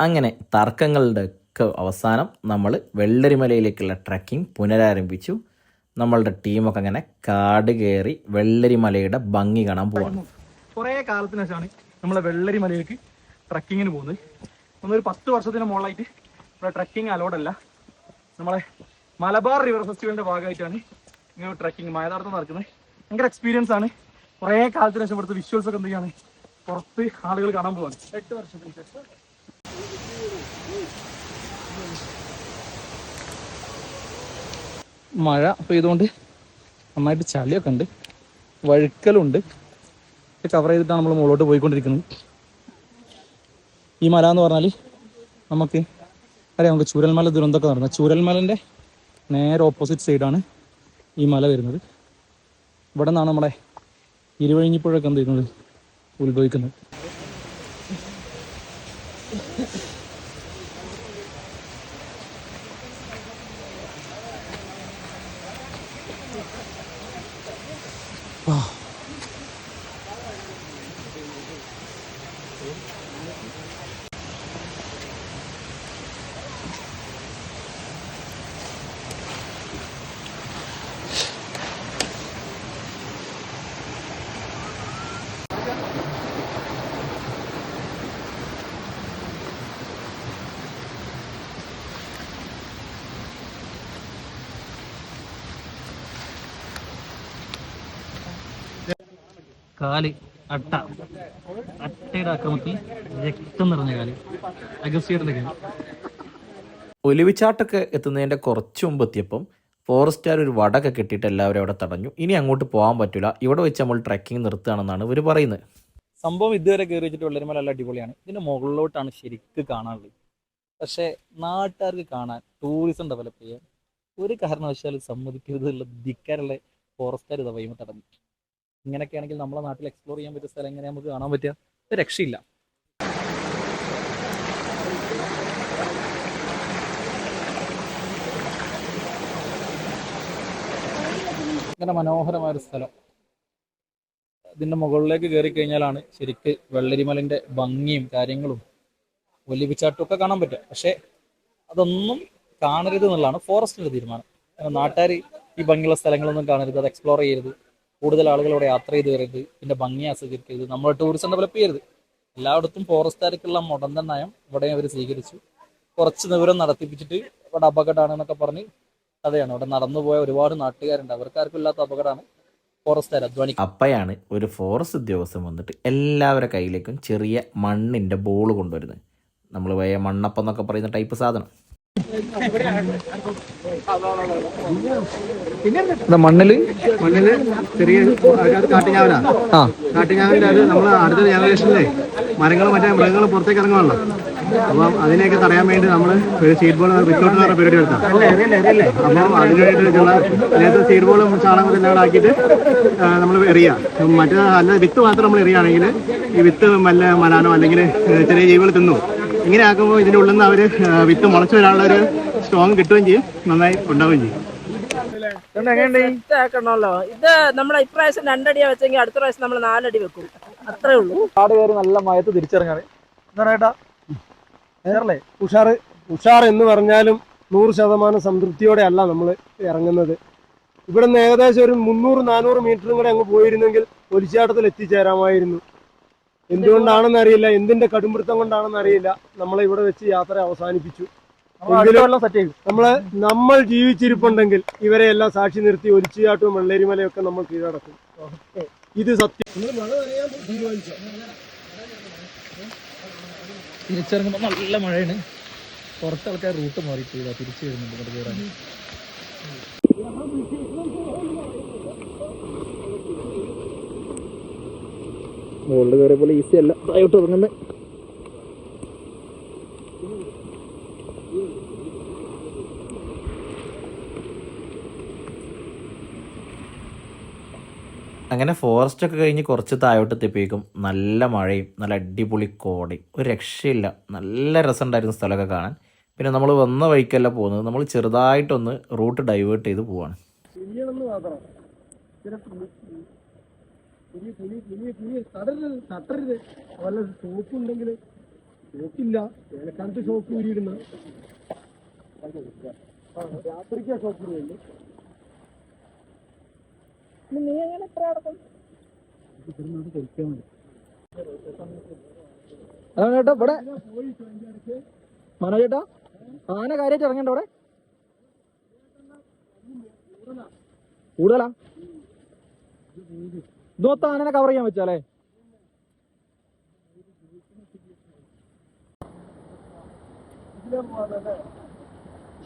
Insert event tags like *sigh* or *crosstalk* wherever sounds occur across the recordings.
അങ്ങനെ തർക്കങ്ങളുടെ ഒക്കെ അവസാനം നമ്മൾ വെള്ളരിമലയിലേക്കുള്ള ട്രക്കിംഗ് പുനരാരംഭിച്ചു. നമ്മളുടെ ടീമൊക്കെ അങ്ങനെ കാട് കയറി വെള്ളരിമലയുടെ ഭംഗി കാണാൻ പോവാണ്. കുറേ കാലത്തിന് ശേഷമാണ് നമ്മളെ വെള്ളരിമലയിലേക്ക് ട്രക്കിങ്ങിന് പോകുന്നത്. നമ്മളൊരു പത്ത് വർഷത്തിന് മുകളിലായിട്ട് ഇവിടെ ട്രക്കിംഗ് അലോഡല്ല നമ്മളെ മലബാർ റിവർ ഫെസ്റ്റിവലിന്റെ ഭാഗമായിട്ടാണ് ഇങ്ങനെ ട്രക്കിംഗ് മയതാർത്ഥം നടക്കുന്നത്. ഭയങ്കര എക്സ്പീരിയൻസ് ആണ്. കുറേ കാലത്തിന് ശേഷം ഇവിടുത്തെ വിഷ്വൽസ് ഒക്കെ എന്ത് ചെയ്യാണ്? പുറത്ത് ആളുകൾ കാണാൻ പോവാണ്. എട്ട് വർഷത്തിന് ശേഷം. മഴ പെയ്തുകൊണ്ട് നന്നായിട്ട് ചളിയൊക്കെ ഉണ്ട്. വഴുക്കലുണ്ട്. കവർ ചെയ്തിട്ടാണ് നമ്മൾ മുകളിലോട്ട് പോയിക്കൊണ്ടിരിക്കുന്നത്. ഈ മല എന്ന് പറഞ്ഞാൽ നമുക്ക് അറിയാം നമുക്ക് ചൂരൽമല ദുരന്തമൊക്കെ നടന്നത് ചൂരൽമലന്റെ നേരെ ഓപ്പോസിറ്റ് സൈഡാണ് ഈ മല വരുന്നത്. ഇവിടെ നിന്നാണ് നമ്മുടെ ഇരുവഴിഞ്ഞിപ്പുഴൊക്കെ എന്ത് ചെയ്യുന്നത്? ഉത്ഭവിക്കുന്നത്. Oh. കാൽ അട്ട. അട്ടയുടെ അക്രമത്തിൽ രക്തം നിറഞ്ഞ കാൽ. അഗസ്റ്റിയുടെ കാൽ. ഒലിവിച്ചാട്ടൊക്കെ എത്തുന്നതിന്റെ കുറച്ച് മുമ്പ് എത്തിയപ്പം ഫോറസ്റ്റുകാർ ഒരു വടക്കെ കെട്ടിയിട്ട് എല്ലാവരും അവിടെ തടഞ്ഞു. ഇനി അങ്ങോട്ട് പോകാൻ പറ്റില്ല ഇവിടെ വെച്ച് നമ്മൾ ട്രക്കിംഗ് നിർത്തുകയാണെന്നാണ് ഇവർ പറയുന്നത്. സംഭവം ഇതുവരെ കയറി വെച്ചിട്ട് വെള്ളരിമല നല്ല അടിപൊളിയാണ്. ഇതിന്റെ മുകളിലോട്ടാണ് ശരിക്ക് കാണാനുള്ളത്. പക്ഷേ നാട്ടുകാർക്ക് കാണാൻ ടൂറിസം ഡെവലപ്പ് ചെയ്യാൻ ഒരു കാരണവശാലും സമ്മതിക്കരുതുള്ള ധിക്കാരുള്ള ഫോറസ്റ്റുകാർ ഇതാ വൈമ തടഞ്ഞു. ഇങ്ങനെയൊക്കെ ആണെങ്കിൽ നമ്മളെ നാട്ടിൽ എക്സ്പ്ലോർ ചെയ്യാൻ പറ്റിയ സ്ഥലം എങ്ങനെ നമുക്ക് കാണാൻ പറ്റുക? രക്ഷയില്ല. ഇങ്ങനെ മനോഹരമായ ഒരു സ്ഥലം. ഇതിന്റെ മുകളിലേക്ക് കയറി കഴിഞ്ഞാലാണ് ശരിക്ക് വെള്ളരിമലിന്റെ ഭംഗിയും കാര്യങ്ങളും ഒലിവിച്ചാട്ടും ഒക്കെ കാണാൻ പറ്റുക. പക്ഷെ അതൊന്നും കാണരുത് എന്നുള്ളതാണ് ഫോറസ്റ്റിന്റെ തീരുമാനം. നാട്ടുകാർ ഈ ഭംഗിയുള്ള സ്ഥലങ്ങളൊന്നും കാണരുത് അത് എക്സ്പ്ലോർ ചെയ്യരുത്. കൂടുതൽ ആളുകളോട് യാത്ര ചെയ്ത് വരരുത്. പിന്നെ ഭംഗി ആസ്വദിക്കരുത്. നമ്മൾ ടൂറിസം ഡെവലപ്പ് ചെയ്യരുത്. എല്ലായിടത്തും ഫോറസ്റ്റുകാർക്കുള്ള മുടന്തൻ നയം ഇവിടെ അവർ സ്വീകരിച്ചു. കുറച്ച് ദൂരം നടത്തിപ്പിച്ചിട്ട് ഇവിടെ അപകടമാണ് എന്നൊക്കെ പറഞ്ഞ് കഥയാണ്. ഇവിടെ നടന്നുപോയ ഒരുപാട് നാട്ടുകാരുണ്ട്. അവർക്കാർക്കും ഇല്ലാത്ത അപകടമാണ് ഫോറസ്റ്റുകാർ അധ്വാനി അപ്പയാണ് ഒരു ഫോറസ്റ്റ് ഉദ്യോഗസ്ഥൻ വന്നിട്ട് എല്ലാവരുടെ കയ്യിലേക്കും ചെറിയ മണ്ണിന്റെ ബോൾ കൊണ്ടുവരുന്നത്. നമ്മൾ പോയ മണ്ണപ്പം എന്നൊക്കെ പറയുന്ന ടൈപ്പ് സാധനം. മണ്ണിൽ. മണ്ണിൽ ചെറിയ ആ. കാട്ടുഞാവിന്റെ അത് നമ്മൾ അടുത്ത ജനറേഷനിലെ മരങ്ങൾ മറ്റേ മൃഗങ്ങൾ പുറത്തേക്ക് ഇറങ്ങുമല്ലോ അപ്പം അതിനെയൊക്കെ തടയാൻ വേണ്ടി നമ്മൾ ഒരു സീഡ് ബോൾ വിത്തോട്ട് പറഞ്ഞ പരിപാടി എടുത്താൽ അപ്പം അതിനുവേണ്ടി വേണ്ടിയിട്ടുള്ള അതിനകത്ത് സീഡ് ബോളും ചാണകം എല്ലാം ആക്കിയിട്ട് നമ്മൾ എറിയുക മറ്റേ അല്ല വിത്ത് മാത്രം നമ്മൾ എറിയുകയാണെങ്കിൽ ഈ വിത്ത് വല്ല മലാനോ അല്ലെങ്കിൽ ചെറിയ ജീവികൾ തിന്നു. ഇങ്ങനെ ആക്കുമ്പോൾ ഇതിന്റെ ഉള്ളിൽ നിന്ന് അവർ വിത്ത് മുളച്ചു വരാനുള്ള ഒരു സ്ട്രോങ് കിട്ടുകയും ചെയ്യും. നന്നായി ഉണ്ടാവുകയും ചെയ്യും. ആക്കണമല്ലോ ഇത് നമ്മളെ ഇപ്രാവശ്യം രണ്ടടിയാ വെച്ചെങ്കിൽ അടുത്ത പ്രാവശ്യം നമ്മൾ നാലടി വെക്കും. അത്രേ ഉള്ളൂ. കാട് കയറി നല്ല മയത്ത് ഏട്ടാ ഉഷാർ ഉഷാർ എന്ന് പറഞ്ഞാലും നൂറ് ശതമാനം സംതൃപ്തിയോടെ അല്ല നമ്മൾ ഇറങ്ങുന്നത്. ഇവിടെ നിന്ന് ഏകദേശം ഒരു മുന്നൂറ് നാനൂറ് മീറ്ററും കൂടെ അങ്ങ് പോയിരുന്നെങ്കിൽ ഒലിച്ചാട്ടത്തിൽ എത്തിച്ചേരാമായിരുന്നു. എന്തുകൊണ്ടാണെന്ന് അറിയില്ല. എന്തിന്റെ കടുംപിടുത്തം കൊണ്ടാണെന്ന് അറിയില്ല. നമ്മളെ ഇവിടെ വെച്ച് യാത്ര അവസാനിപ്പിച്ചു. നമ്മൾ നമ്മൾ ജീവിച്ചിരിപ്പുണ്ടെങ്കിൽ ഇവരെ എല്ലാം സാക്ഷി നിർത്തി ഒലിച്ചുചാട്ടവും വെള്ളേരിമലയൊക്കെ നമ്മൾ കീഴടക്കും. ഇത് സത്യം. തിരിച്ചിറങ്ങുമ്പോൾ നല്ല മഴയാണ്. പുറത്തെ ആൾക്കാർ റൂട്ട് മാറി തിരിച്ചു വരുന്നുണ്ട് കയറാൻ. മുകളിൽ കയറിയ പോലെ ഈസി അല്ല. തായോട്ട് ഇറങ്ങുന്നത് അങ്ങനെ ഫോറസ്റ്റ് ഒക്കെ കഴിഞ്ഞ് കുറച്ച് താഴോട്ട് എത്തിയപ്പോഴേക്കും നല്ല മഴയും നല്ല അടിപൊളി കോടയും. ഒരു രക്ഷയില്ല. നല്ല രസമുണ്ടായിരുന്ന സ്ഥലമൊക്കെ കാണാൻ. പിന്നെ നമ്മൾ വന്ന വഴിക്കല്ല പോകുന്നത്. നമ്മൾ ചെറുതായിട്ടൊന്ന് റൂട്ട് ഡൈവേർട്ട് ചെയ്ത് പോവാണ്. ചെയ്യണമെന്ന് മാത്രം തടരുത് തട്ടരുത്. വല്ല സോപ്പ് ഉണ്ടെങ്കിൽ ഷോക്കില്ല വേനൽക്കാലത്ത് ഷോക്ക് ഊരിയിടുന്ന. രാത്രിക്കാ ഷോക്ക് നീ എങ്ങനെ എത്ര അടക്കും അതാണ് ചേട്ടാ ഇവിടെ മനോ ചേട്ടാ ആന കാര്യമായിട്ട് ഇറങ്ങണ്ട അവിടെ? കൂടുതലാ? ഇതൊത്ത ആനനെ കവർ ചെയ്യാൻ പറ്റാലേ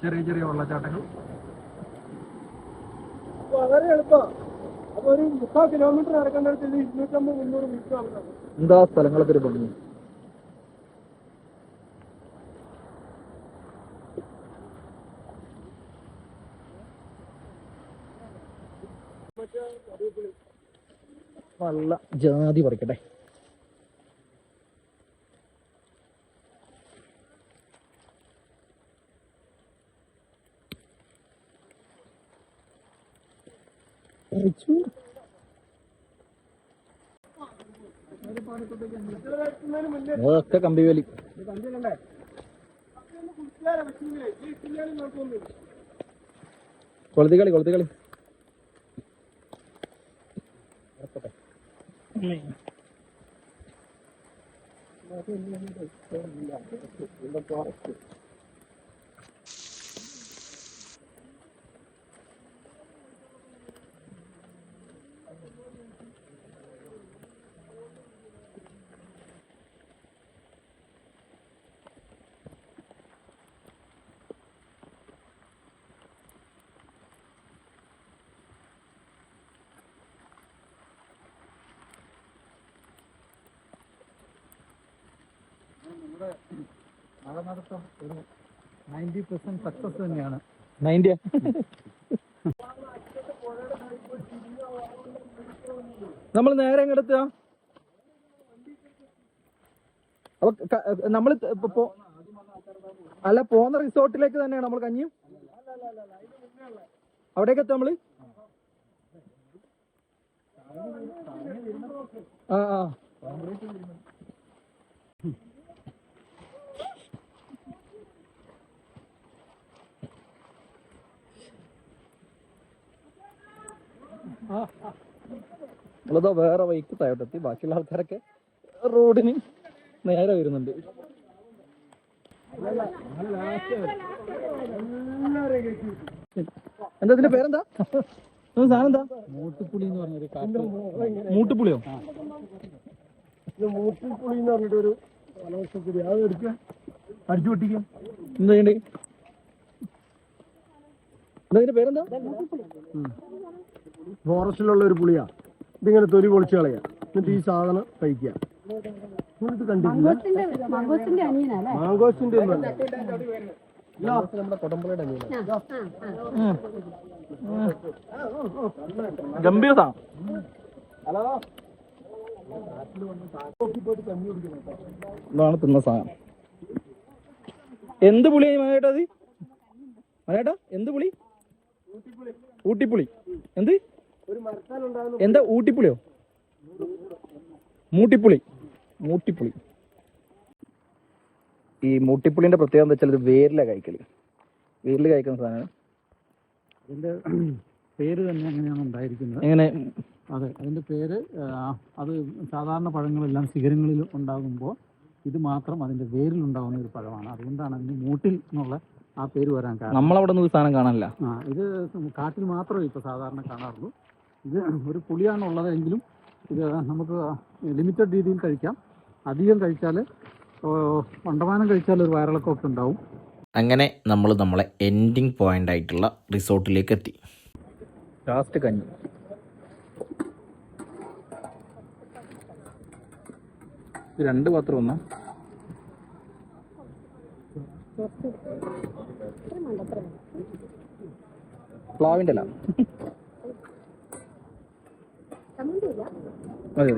ചെറിയ ചെറിയ വെള്ളച്ചാട്ടങ്ങൾ. വളരെ എളുപ്പമാണ് അപ്പൊ ഒരു മുക്കാൽ കിലോമീറ്റർ നടക്കേണ്ടടുത്ത് ഇത് ഇരുന്നൂറ്റമ്പത് മുന്നൂറ് മീറ്റർ ആണ് എന്താ സ്ഥലങ്ങളൊക്കെ ഒരു ഭംഗി? നല്ല ജാതി പറിക്കട്ടെ. പറിച്ചു അതൊക്കെ കമ്പിവേലി കൊളുത്തി കളി കൊളുത്തി കളി. नहीं സക്സസ് തന്നെയാണ്. നയന്റിയാ നമ്മൾ നേരെ എങ്ങെടുത്ത നമ്മൾ അല്ല പോന്ന റിസോർട്ടിലേക്ക് തന്നെയാണ് നമ്മൾ കഞ്ഞിയും? അവിടേക്ക് എത്താം നമ്മൾ? ആ ആ. നമ്മളിതോ വേറെ വൈക്ക് താഴോട്ടെത്തി ബാക്കിയുള്ള ആൾക്കാരൊക്കെ റോഡിന് നേരെ വരുന്നുണ്ട്. എന്താ ഇതിന്റെ പേരെന്താ? ഇത് സാധനം എന്താ? മൂട്ടുപുളി എന്ന് പറഞ്ഞൊരു കാറ്റ്. മൂട്ടുപുളിയോ? മൂട്ടുപുളി എന്ന് പറഞ്ഞിട്ട് ഒരു കാലാവസ്ഥ അത് എടുക്കുക അടിച്ചു പൊട്ടിക്കും. എന്താ ചെയ്യണ്ടേ? എന്താ ഇതിന്റെ പേരെന്താ? ഫോറസ്റ്റിലുള്ള ഒരു പുളിയാ. ഇതിങ്ങനെ തൊലി പൊളിച്ച് കളയാ. എന്നിട്ട് ഈ സാധനം കഴിക്കുക. ഇത് കണ്ടിട്ടില്ല മാങ്കോസിന്റെ ഗംഭീര ഇതാണ് തിന്ന സാധനം. എന്ത് പുളിയായി മകേട്ടാ അത് മകേട്ടാ എന്ത് പുളി? ഊട്ടിപ്പുളി. എന്ത്? എന്താ ഊട്ടിപ്പുളിയോ? മൂട്ടിപ്പുളി. മൂട്ടിപ്പുളി. ഈ മൂട്ടിപ്പുളിന്റെ പ്രത്യേകത എന്താ വെച്ചാൽ ഇത് വേരില കഴിക്കൽ വേരിൽ കഴിക്കുന്ന സാധനമാണ്. അതിന്റെ പേര് തന്നെ അങ്ങനെയാണ് ഉണ്ടായിരിക്കുന്നത്? എങ്ങനെ? അതെ അതിന്റെ പേര് അത് സാധാരണ പഴങ്ങളെല്ലാം ശിഖരങ്ങളിൽ ഉണ്ടാകുമ്പോൾ ഇത് മാത്രം അതിന്റെ വേരിൽ ഉണ്ടാകുന്ന ഒരു പഴമാണ്. അതുകൊണ്ടാണ് അതിന് മൂട്ടിൽ എന്നുള്ള ആ പേര് വരാൻ കാരണം. നമ്മളവിടെ നിന്ന് സാധനം കാണാനില്ല. ആ ഇത് കാട്ടിൽ മാത്രമേ ഇപ്പോൾ സാധാരണ കാണാറുള്ളൂ. ഇത് *clears throat* ഒരു പുളിയാണുള്ളത് എങ്കിലും ഇത് നമുക്ക് ലിമിറ്റഡ് രീതിയിൽ കഴിക്കാം. അധികം കഴിച്ചാൽ വണ്ടമാനം കഴിച്ചാൽ ഒരു വയറിളക്കമൊക്കെ ഉണ്ടാവും. അങ്ങനെ നമ്മൾ നമ്മളെ എൻഡിങ് പോയിന്റ് ആയിട്ടുള്ള റിസോർട്ടിലേക്ക് എത്തി. ലാസ്റ്റ് കഞ്ഞി. രണ്ട് പാത്രം ഒന്നാ. പ്ലാവിന്റെ അല്ല. മതി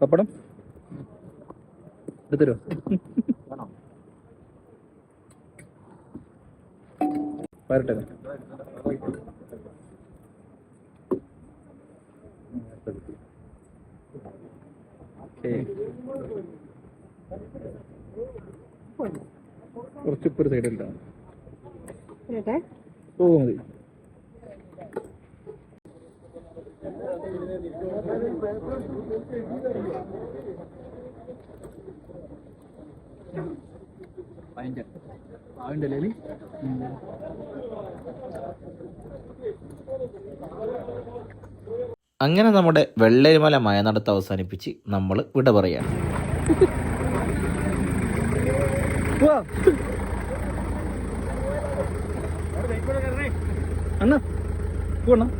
പപ്പടം? എടുത്തരോ വരട്ടെ. കുറച്ചിപ്പൊരു കുറച്ച് സൈഡിലാണ് ഓ മതി. അങ്ങനെ നമ്മുടെ വെള്ളരിമല മയനടത്ത് അവസാനിപ്പിച്ച് നമ്മൾ വിട പറയാണ്. അണ്ണ പോണ?